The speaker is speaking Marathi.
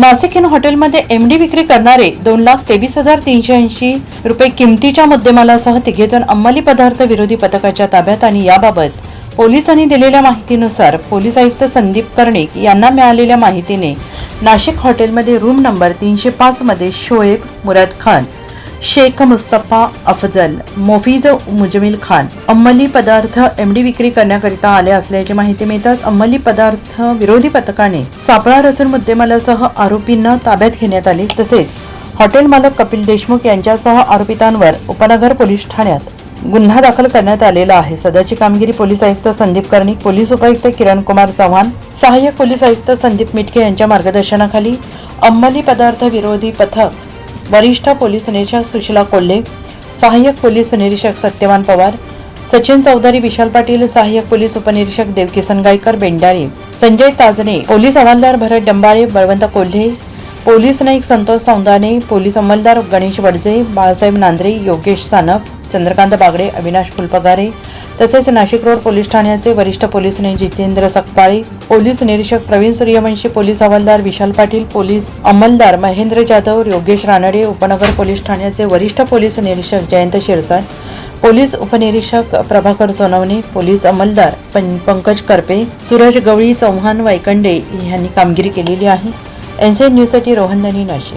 नाशिक इन हॉटेलमध्ये एमडी विक्री करणारे दोन लाख तेवीस हजार तीनशे ऐंशी रुपये किमतीच्या मुद्देमालासह तिघेजण अंमली पदार्थ विरोधी पथकाच्या ताब्यात आणि याबाबत पोलिसांनी दिलेल्या माहितीनुसार पोलीस आयुक्त संदीप कर्णिक यांना मिळालेल्या माहितीने नाशिक हॉटेलमध्ये रूम नंबर तीनशे पाचमध्ये शोएब मुराद खान शेख मुस्तफा अफजल मोफीज मुजमिल खान अंमली पदार्थ एमडी विक्री करण्याकरिता आले असल्याची माहिती मिळताच अंमली पदार्थ विरोधी पथकाने सापळा रचून मुद्देमालासह आरोपींना ताब्यात घेण्यात आले तसेच हॉटेल मालक कपिल देशमुख यांच्यासह आरोपितांवर उपनगर पोलीस ठाण्यात गुन्हा दाखल करण्यात आलेला आहे सदरची कामगिरी पोलीस आयुक्त संदीप कर्णिक पोलीस उपायुक्त किरण कुमार चव्हाण सहाय्यक पोलीस आयुक्त संदीप मिटके यांच्या मार्गदर्शनाखाली अंमली पदार्थ विरोधी पथक वरिष्ठ पोलीस निरीक्षक सुशीला कोल्हे सहाय्यक पोलीस निरीक्षक सत्यवान पवार सचिन चौधरी विशाल पाटील सहाय्यक पोलीस उपनिरीक्षक देवकिसन गायकर बेंडारे संजय ताजणे पोलीस हवालदार भरत डंबाळे बळवंत कोल्हे पोलीस नाईक संतोष सौंदाने पोलीस अंमलदार गणेश वडजे बाळासाहेब नांद्रे योगेश सानप चंद्रकांत बागडे अविनाश फुलपगारे तसेच नाशिक रोड पोलीस ठाण्याचे वरिष्ठ पोलीस जितेंद्र सकपाळे पोलीस निरीक्षक प्रवीण सूर्यवंशी पोलीस हवालदार विशाल पाटील पोलीस अंमलदार महेंद्र जाधव योगेश रानडे उपनगर पोलीस ठाण्याचे वरिष्ठ पोलीस निरीक्षक जयंत शिरसाट पोलीस उपनिरीक्षक प्रभाकर सोनवणे पोलीस अंमलदार पं- पंकज करपे सूरज गवळी चव्हाण वायकंडे यांनी कामगिरी केलेली आहे. एनसीएन न्यूजसाठी रोहन नाशिक.